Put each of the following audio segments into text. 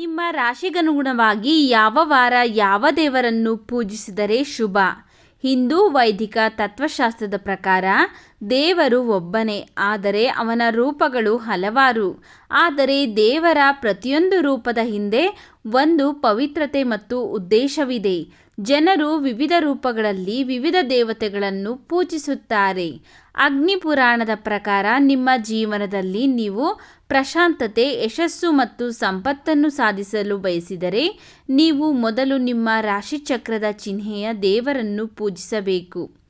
ನಿಮ್ಮ ರಾಶಿಗನುಗುಣವಾಗಿ ಯಾವ ವಾರ ಯಾವ ದೇವರನ್ನು ಪೂಜಿಸಿದರೆ ಶುಭ? ಹಿಂದೂ ವೈದಿಕ ತತ್ವಶಾಸ್ತ್ರದ ಪ್ರಕಾರ ದೇವರು ಒಬ್ಬನೇ, ಆದರೆ ಅವನ ರೂಪಗಳು ಹಲವಾರು. ಆದರೆ ದೇವರ ಪ್ರತಿಯೊಂದು ರೂಪದ ಹಿಂದೆ ಒಂದು ಪವಿತ್ರತೆ ಮತ್ತು ಉದ್ದೇಶವಿದೆ. ಜನರು ವಿವಿಧ ರೂಪಗಳಲ್ಲಿ ವಿವಿಧ ದೇವತೆಗಳನ್ನು ಪೂಜಿಸುತ್ತಾರೆ. ಅಗ್ನಿ ಪುರಾಣದ ಪ್ರಕಾರ ನಿಮ್ಮ ಜೀವನದಲ್ಲಿ ನೀವು ಪ್ರಶಾಂತತೆ, ಯಶಸ್ಸು ಮತ್ತು ಸಂಪತ್ತನ್ನು ಸಾಧಿಸಲು ಬಯಸಿದರೆ ನೀವು ಮೊದಲು ನಿಮ್ಮ ರಾಶಿಚಕ್ರದ ಚಿಹ್ನೆಯ ದೇವರನ್ನು ಪೂಜಿಸಬೇಕು.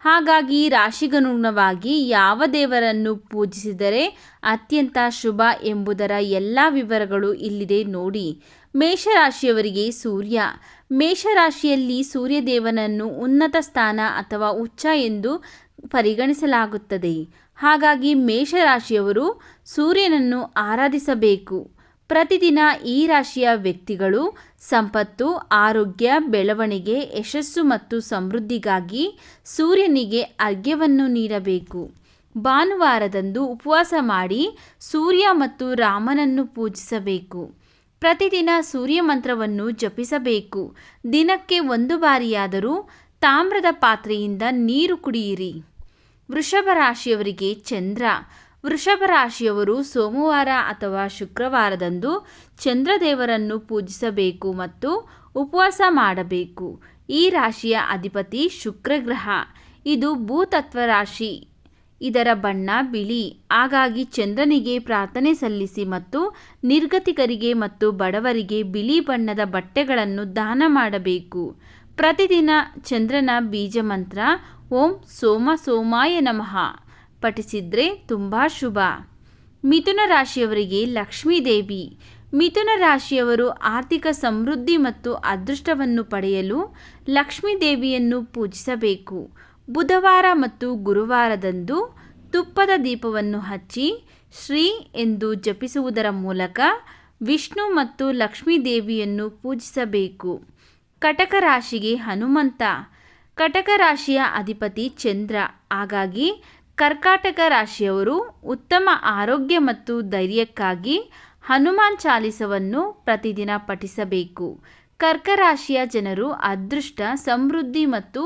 ಹಾಗಾಗಿ ರಾಶಿಗನುಗುಣವಾಗಿ ಯಾವ ದೇವರನ್ನು ಪೂಜಿಸಿದರೆ ಅತ್ಯಂತ ಶುಭ ಎಂಬುದರ ಎಲ್ಲ ವಿವರಗಳು ಇಲ್ಲಿದೆ ನೋಡಿ. ಮೇಷರಾಶಿಯವರಿಗೆ ಸೂರ್ಯ. ಮೇಷರಾಶಿಯಲ್ಲಿ ಸೂರ್ಯದೇವನನ್ನು ಉನ್ನತ ಸ್ಥಾನ ಅಥವಾ ಉಚ್ಚ ಎಂದು ಪರಿಗಣಿಸಲಾಗುತ್ತದೆ. ಹಾಗಾಗಿ ಮೇಷರಾಶಿಯವರು ಸೂರ್ಯನನ್ನು ಆರಾಧಿಸಬೇಕು. ಪ್ರತಿದಿನ ಈ ರಾಶಿಯ ವ್ಯಕ್ತಿಗಳು ಸಂಪತ್ತು, ಆರೋಗ್ಯ, ಬೆಳವಣಿಗೆ, ಯಶಸ್ಸು ಮತ್ತು ಸಮೃದ್ಧಿಗಾಗಿ ಸೂರ್ಯನಿಗೆ ಅರ್ಘ್ಯವನ್ನು ನೀಡಬೇಕು. ಭಾನುವಾರದಂದು ಉಪವಾಸ ಮಾಡಿ ಸೂರ್ಯ ಮತ್ತು ರಾಮನನ್ನು ಪೂಜಿಸಬೇಕು. ಪ್ರತಿದಿನ ಸೂರ್ಯ ಮಂತ್ರವನ್ನು ಜಪಿಸಬೇಕು. ದಿನಕ್ಕೆ ಒಂದು ಬಾರಿಯಾದರೂ ತಾಮ್ರದ ಪಾತ್ರೆಯಿಂದ ನೀರು ಕುಡಿಯಿರಿ. ವೃಷಭ ರಾಶಿಯವರಿಗೆ ಚಂದ್ರ. ವೃಷಭ ರಾಶಿಯವರು ಸೋಮವಾರ ಅಥವಾ ಶುಕ್ರವಾರದಂದು ಚಂದ್ರದೇವರನ್ನು ಪೂಜಿಸಬೇಕು ಮತ್ತು ಉಪವಾಸ ಮಾಡಬೇಕು. ಈ ರಾಶಿಯ ಅಧಿಪತಿ ಶುಕ್ರಗ್ರಹ. ಇದು ಭೂತತ್ವ ರಾಶಿ. ಇದರ ಬಣ್ಣ ಬಿಳಿ. ಹಾಗಾಗಿ ಚಂದ್ರನಿಗೆ ಪ್ರಾರ್ಥನೆ ಸಲ್ಲಿಸಿ ಮತ್ತು ನಿರ್ಗತಿಕರಿಗೆ ಮತ್ತು ಬಡವರಿಗೆ ಬಿಳಿ ಬಣ್ಣದ ಬಟ್ಟೆಗಳನ್ನು ದಾನ ಮಾಡಬೇಕು. ಪ್ರತಿದಿನ ಚಂದ್ರನ ಬೀಜ ಮಂತ್ರ ಓಂ ಸೋಮ ಸೋಮಾಯ ನಮಃ. ಪಠಿಸಿದ್ರೆ ತುಂಬ ಶುಭ. ಮಿಥುನ ರಾಶಿಯವರಿಗೆ ಲಕ್ಷ್ಮೀದೇವಿ ಮಿಥುನ ರಾಶಿಯವರು ಆರ್ಥಿಕ ಸಮೃದ್ಧಿ ಮತ್ತು ಅದೃಷ್ಟವನ್ನು ಪಡೆಯಲು ಲಕ್ಷ್ಮೀ ದೇವಿಯನ್ನು ಪೂಜಿಸಬೇಕು. ಬುಧವಾರ ಮತ್ತು ಗುರುವಾರದಂದು ತುಪ್ಪದ ದೀಪವನ್ನು ಹಚ್ಚಿ ಶ್ರೀ ಎಂದು ಜಪಿಸುವುದರ ಮೂಲಕ ವಿಷ್ಣು ಮತ್ತು ಲಕ್ಷ್ಮೀ ದೇವಿಯನ್ನು ಪೂಜಿಸಬೇಕು. ಕಟಕ ರಾಶಿಗೆ ಹನುಮಂತ. ಕಟಕ ರಾಶಿಯ ಅಧಿಪತಿ ಚಂದ್ರ. ಹಾಗಾಗಿ ಕರ್ಕಾಟಕ ರಾಶಿಯವರು ಉತ್ತಮ ಆರೋಗ್ಯ ಮತ್ತು ಧೈರ್ಯಕ್ಕಾಗಿ ಹನುಮಾನ್ ಚಾಲಿಸವನ್ನು ಪ್ರತಿದಿನ ಪಠಿಸಬೇಕು. ಕರ್ಕ ರಾಶಿಯ ಜನರು ಅದೃಷ್ಟ, ಸಮೃದ್ಧಿ ಮತ್ತು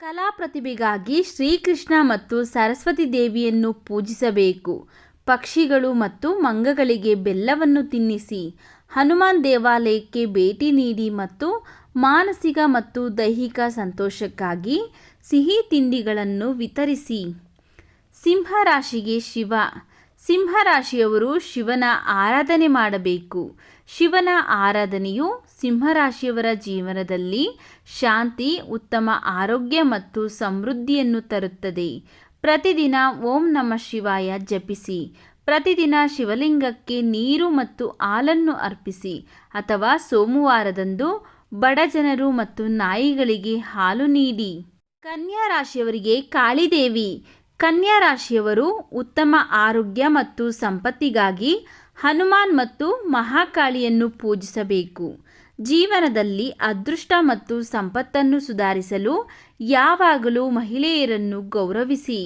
ಕಲಾ ಪ್ರತಿಭೆಗಾಗಿ ಶ್ರೀಕೃಷ್ಣ ಮತ್ತು ಸರಸ್ವತಿ ದೇವಿಯನ್ನು ಪೂಜಿಸಬೇಕು. ಪಕ್ಷಿಗಳು ಮತ್ತು ಮಂಗಗಳಿಗೆ ಬೆಲ್ಲವನ್ನು ತಿನ್ನಿಸಿ, ಹನುಮಾನ್ ದೇವಾಲಯಕ್ಕೆ ಭೇಟಿ ನೀಡಿ ಮತ್ತು ಮಾನಸಿಕ ಮತ್ತು ದೈಹಿಕ ಸಂತೋಷಕ್ಕಾಗಿ ಸಿಹಿ ತಿಂಡಿಗಳನ್ನು ವಿತರಿಸಿ. ಸಿಂಹರಾಶಿಗೆ ಶಿವ. ಸಿಂಹರಾಶಿಯವರು ಶಿವನ ಆರಾಧನೆ ಮಾಡಬೇಕು. ಶಿವನ ಆರಾಧನೆಯು ಸಿಂಹರಾಶಿಯವರ ಜೀವನದಲ್ಲಿ ಶಾಂತಿ, ಉತ್ತಮ ಆರೋಗ್ಯ ಮತ್ತು ಸಮೃದ್ಧಿಯನ್ನು ತರುತ್ತದೆ. ಪ್ರತಿದಿನ ಓಂ ನಮ ಶಿವಾಯ ಜಪಿಸಿ. ಪ್ರತಿದಿನ ಶಿವಲಿಂಗಕ್ಕೆ ನೀರು ಮತ್ತು ಹಾಲನ್ನು ಅರ್ಪಿಸಿ. ಅಥವಾ ಸೋಮವಾರದಂದು ಬಡ ಜನರು ಮತ್ತು ನಾಯಿಗಳಿಗೆ ಹಾಲು ನೀಡಿ. ಕನ್ಯಾ ರಾಶಿಯವರಿಗೆ ಕಾಳಿದೇವಿ. ಕನ್ಯಾ ರಾಶಿಯವರು ಉತ್ತಮ ಆರೋಗ್ಯ ಮತ್ತು ಸಂಪತ್ತಿಗಾಗಿ ಹನುಮಾನ್ ಮತ್ತು ಮಹಾಕಾಳಿಯನ್ನು ಪೂಜಿಸಬೇಕು. ಜೀವನದಲ್ಲಿ ಅದೃಷ್ಟ ಮತ್ತು ಸಂಪತ್ತನ್ನು ಸುಧಾರಿಸಲು ಯಾವಾಗಲೂ ಮಹಿಳೆಯರನ್ನು ಗೌರವಿಸಿ.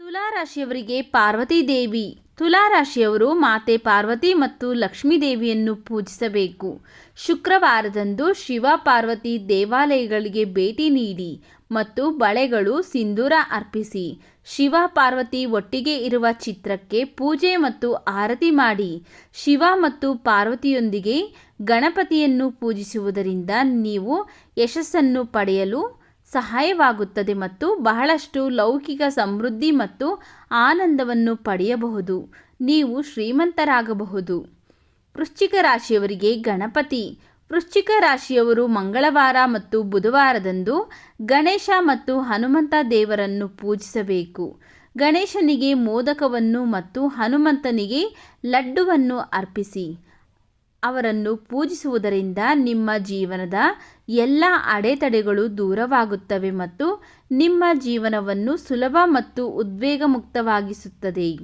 ತುಲಾರಾಶಿಯವರಿಗೆ ಪಾರ್ವತಿ ದೇವಿ ತುಲಾರಾಶಿಯವರು ಮಾತೆ ಪಾರ್ವತಿ ಮತ್ತು ಲಕ್ಷ್ಮೀ ದೇವಿಯನ್ನು ಪೂಜಿಸಬೇಕು. ಶುಕ್ರವಾರದಂದು ಶಿವ ಪಾರ್ವತಿ ದೇವಾಲಯಗಳಿಗೆ ಭೇಟಿ ನೀಡಿ ಮತ್ತು ಬಳೆಗಳು ಸಿಂಧೂರ ಅರ್ಪಿಸಿ ಶಿವ ಪಾರ್ವತಿ ಒಟ್ಟಿಗೆ ಇರುವ ಚಿತ್ರಕ್ಕೆ ಪೂಜೆ ಮತ್ತು ಆರತಿ ಮಾಡಿ ಶಿವ ಮತ್ತು ಪಾರ್ವತಿಯೊಂದಿಗೆ ಗಣಪತಿಯನ್ನು ಪೂಜಿಸುವುದರಿಂದ ನೀವು ಯಶಸ್ಸನ್ನು ಪಡೆಯಲು ಸಹಾಯವಾಗುತ್ತದೆ ಮತ್ತು ಬಹಳಷ್ಟು ಲೌಕಿಕ ಸಮೃದ್ಧಿ ಮತ್ತು ಆನಂದವನ್ನು ಪಡೆಯಬಹುದು. ನೀವು ಶ್ರೀಮಂತರಾಗಬಹುದು. ವೃಶ್ಚಿಕ ರಾಶಿಯವರಿಗೆ ಗಣಪತಿ. ವೃಶ್ಚಿಕ ರಾಶಿಯವರು ಮಂಗಳವಾರ ಮತ್ತು ಬುಧವಾರದಂದು ಗಣೇಶ ಮತ್ತು ಹನುಮಂತ ದೇವರನ್ನು ಪೂಜಿಸಬೇಕು. ಗಣೇಶನಿಗೆ ಮೋದಕವನ್ನು ಮತ್ತು ಹನುಮಂತನಿಗೆ ಲಡ್ಡುವನ್ನು ಅರ್ಪಿಸಿ. ಅವರನ್ನು ಪೂಜಿಸುವುದರಿಂದ ನಿಮ್ಮ ಜೀವನದ ಎಲ್ಲ ಅಡೆತಡೆಗಳು ದೂರವಾಗುತ್ತವೆ ಮತ್ತು ನಿಮ್ಮ ಜೀವನವನ್ನು ಸುಲಭ ಮತ್ತು ಉದ್ವೇಗಮುಕ್ತವಾಗಿಸುತ್ತದೆ.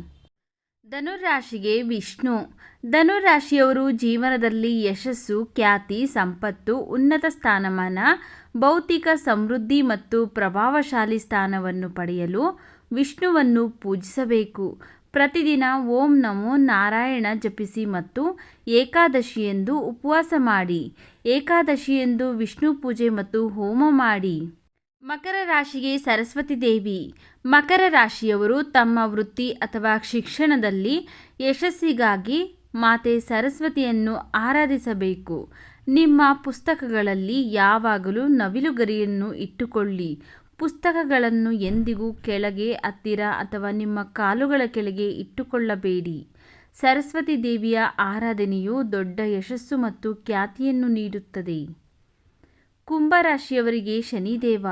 ಧನುರಾಶಿಗೆ ವಿಷ್ಣು. ಧನುರಾಶಿಯವರು ಜೀವನದಲ್ಲಿ ಯಶಸ್ಸು, ಖ್ಯಾತಿ, ಸಂಪತ್ತು, ಉನ್ನತ ಸ್ಥಾನಮಾನ, ಭೌತಿಕ ಸಮೃದ್ಧಿ ಮತ್ತು ಪ್ರಭಾವಶಾಲಿ ಸ್ಥಾನವನ್ನು ಪಡೆಯಲು ವಿಷ್ಣುವನ್ನು ಪೂಜಿಸಬೇಕು. ಪ್ರತಿದಿನ ಓಂ ನಮೋ ನಾರಾಯಣ ಜಪಿಸಿ ಮತ್ತು ಏಕಾದಶಿಯೆಂದು ಉಪವಾಸ ಮಾಡಿ, ಏಕಾದಶಿಯೆಂದು ವಿಷ್ಣು ಪೂಜೆ ಮತ್ತು ಹೋಮ ಮಾಡಿ. ಮಕರ ರಾಶಿಗೆ ಸರಸ್ವತಿ ದೇವಿ. ಮಕರ ರಾಶಿಯವರು ತಮ್ಮ ವೃತ್ತಿ ಅಥವಾ ಶಿಕ್ಷಣದಲ್ಲಿ ಯಶಸ್ಸಿಗಾಗಿ ಮಾತೆ ಸರಸ್ವತಿಯನ್ನು ಆರಾಧಿಸಬೇಕು. ನಿಮ್ಮ ಪುಸ್ತಕಗಳಲ್ಲಿ ಯಾವಾಗಲೂ ನವಿಲುಗರಿಯನ್ನು ಇಟ್ಟುಕೊಳ್ಳಿ. ಪುಸ್ತಕಗಳನ್ನು ಎಂದಿಗೂ ಕೆಳಗೆ ಹತ್ತಿರ ಅಥವಾ ನಿಮ್ಮ ಕಾಲುಗಳ ಕೆಳಗೆ ಇಟ್ಟುಕೊಳ್ಳಬೇಡಿ. ಸರಸ್ವತಿ ದೇವಿಯ ಆರಾಧನೆಯು ದೊಡ್ಡ ಯಶಸ್ಸು ಮತ್ತು ಖ್ಯಾತಿಯನ್ನು ನೀಡುತ್ತದೆ. ಕುಂಭರಾಶಿಯವರಿಗೆ ಶನಿದೇವ.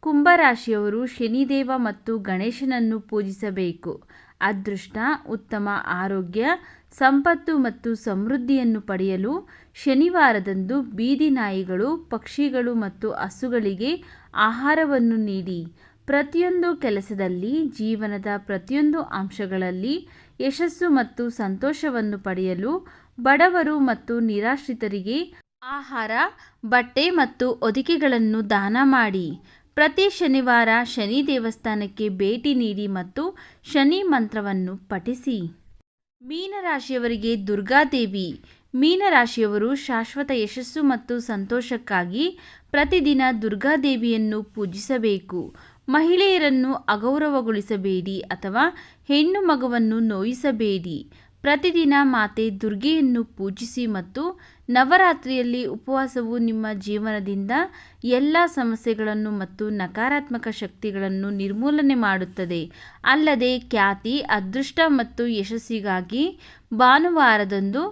ಕುಂಭರಾಶಿಯವರು ಶನಿದೇವ ಮತ್ತು ಗಣೇಶನನ್ನು ಪೂಜಿಸಬೇಕು. ಅದೃಷ್ಟ, ಉತ್ತಮ ಆರೋಗ್ಯ, ಸಂಪತ್ತು ಮತ್ತು ಸಮೃದ್ಧಿಯನ್ನು ಪಡೆಯಲು ಶನಿವಾರದಂದು ಬೀದಿ ನಾಯಿಗಳು, ಪಕ್ಷಿಗಳು ಮತ್ತು ಹಸುಗಳಿಗೆ ಆಹಾರವನ್ನು ನೀಡಿ ಪ್ರತಿಯೊಂದು ಕೆಲಸದಲ್ಲಿ, ಜೀವನದ ಪ್ರತಿಯೊಂದು ಅಂಶಗಳಲ್ಲಿ ಯಶಸ್ಸು ಮತ್ತು ಸಂತೋಷವನ್ನು ಪಡೆಯಲು ಬಡವರು ಮತ್ತು ನಿರಾಶ್ರಿತರಿಗೆ ಆಹಾರ, ಬಟ್ಟೆ ಮತ್ತು ಒದಿಕೆಗಳನ್ನು ದಾನ ಮಾಡಿ. ಪ್ರತಿ ಶನಿವಾರ ಶನಿ ದೇವಸ್ಥಾನಕ್ಕೆ ಭೇಟಿ ನೀಡಿ ಮತ್ತು ಶನಿ ಮಂತ್ರವನ್ನು ಪಠಿಸಿ. ಮೀನರಾಶಿಯವರಿಗೆ ದುರ್ಗಾದೇವಿ ಮೀನರಾಶಿಯವರು ಶಾಶ್ವತ ಯಶಸ್ಸು ಮತ್ತು ಸಂತೋಷಕ್ಕಾಗಿ ಪ್ರತಿದಿನ ದುರ್ಗಾದೇವಿಯನ್ನು ಪೂಜಿಸಬೇಕು. ಮಹಿಳೆಯರನ್ನು ಅಗೌರವಗೊಳಿಸಬೇಡಿ ಅಥವಾ ಹೆಣ್ಣು ಮಗುವನ್ನು ನೋಯಿಸಬೇಡಿ. ಪ್ರತಿದಿನ ಮಾತೆ ದುರ್ಗೆಯನ್ನು ಪೂಜಿಸಿ ಮತ್ತು ನವರಾತ್ರಿಯಲ್ಲಿ ಉಪವಾಸವು ನಿಮ್ಮ ಜೀವನದಿಂದ ಎಲ್ಲ ಸಮಸ್ಯೆಗಳನ್ನು ಮತ್ತು ನಕಾರಾತ್ಮಕ ಶಕ್ತಿಗಳನ್ನು ನಿರ್ಮೂಲನೆ ಮಾಡುತ್ತದೆ. ಅಲ್ಲದೆ ಖ್ಯಾತಿ, ಅದೃಷ್ಟ ಮತ್ತು ಯಶಸ್ಸಿಗಾಗಿ ಭಾನುವಾರದಂದು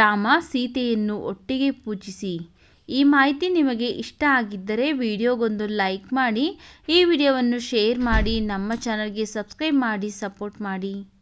ರಾಮ ಸೀತೆಯನ್ನು ಒಟ್ಟಿಗೆ ಪೂಜಿಸಿ. ಈ ಮಾಹಿತಿ ನಿಮಗೆ ಇಷ್ಟ ಆಗಿದ್ದರೆ ವಿಡಿಯೋಗೊಂದು ಲೈಕ್ ಮಾಡಿ, ಈ ವಿಡಿಯೋವನ್ನು ಶೇರ್ ಮಾಡಿ, ನಮ್ಮ ಚಾನಲ್ಗೆ ಸಬ್ಸ್ಕ್ರೈಬ್ ಮಾಡಿ, ಸಪೋರ್ಟ್ ಮಾಡಿ.